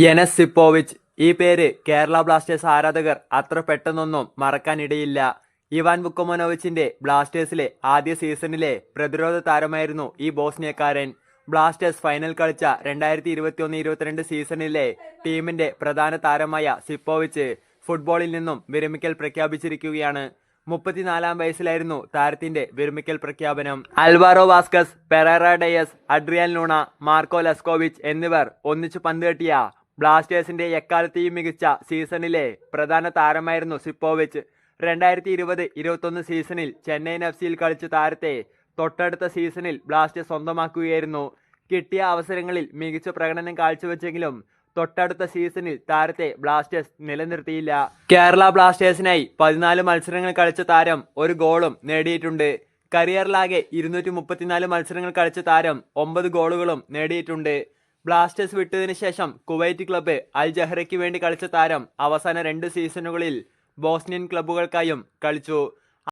യനസ് Sipovic ഈ പേര് Kerala Blasters ആരാധകർ അത്ര പെട്ടെന്നൊന്നും മറക്കാനിടയില്ല. ഇവാൻ വുക്കോമനോവിച്ചിന്റെ ബ്ലാസ്റ്റേഴ്സിലെ ആദ്യ സീസണിലെ പ്രതിരോധ താരമായിരുന്നു ഈ ബോസ്നിയക്കാരൻ. ബ്ലാസ്റ്റേഴ്സ് ഫൈനൽ കളിച്ച രണ്ടായിരത്തി ഇരുപത്തിയൊന്ന് ഇരുപത്തിരണ്ട് സീസണിലെ ടീമിന്റെ പ്രധാന താരമായ സിപ്പോവിച്ച് ഫുട്ബോളിൽ നിന്നും വിരമിക്കൽ പ്രഖ്യാപിച്ചിരിക്കുകയാണ്. മുപ്പത്തിനാലാം വയസ്സിലായിരുന്നു താരത്തിന്റെ വിരമിക്കൽ പ്രഖ്യാപനം. Alvaro Vazquez Pereyra Diaz Adrian Luna Marko Leskovic എന്നിവർ ഒന്നിച്ചു പന്ത് കെട്ടിയ ബ്ലാസ്റ്റേഴ്സിന്റെ എക്കാലത്തെയും മികച്ച സീസണിലെ പ്രധാന താരമായിരുന്നു സിപ്പോവിച്ച്. രണ്ടായിരത്തി ഇരുപത് ഇരുപത്തൊന്ന് സീസണിൽ ചെന്നൈയിൻ എഫ് സിയിൽ കളിച്ച താരത്തെ തൊട്ടടുത്ത സീസണിൽ ബ്ലാസ്റ്റേഴ്സ് സ്വന്തമാക്കുകയായിരുന്നു. കിട്ടിയ അവസരങ്ങളിൽ മികച്ച പ്രകടനം കാഴ്ചവെച്ചെങ്കിലും തൊട്ടടുത്ത സീസണിൽ താരത്തെ ബ്ലാസ്റ്റേഴ്സ് നിലനിർത്തിയില്ല. കേരള ബ്ലാസ്റ്റേഴ്സിനായി പതിനാല് മത്സരങ്ങൾ കളിച്ച താരം ഒരു ഗോളും നേടിയിട്ടുണ്ട്. കരിയറിലാകെ ഇരുന്നൂറ്റി മത്സരങ്ങൾ കളിച്ച താരം ഒമ്പത് ഗോളുകളും നേടിയിട്ടുണ്ട്. ബ്ലാസ്റ്റേഴ്സ് വിട്ടതിനു ശേഷം കുവൈറ്റ് ക്ലബ്ബ് അൽ ജഹ്റയ്ക്ക് വേണ്ടി കളിച്ച താരം അവസാന രണ്ട് സീസണുകളിൽ ബോസ്നിയൻ ക്ലബ്ബുകൾക്കായും കളിച്ചു.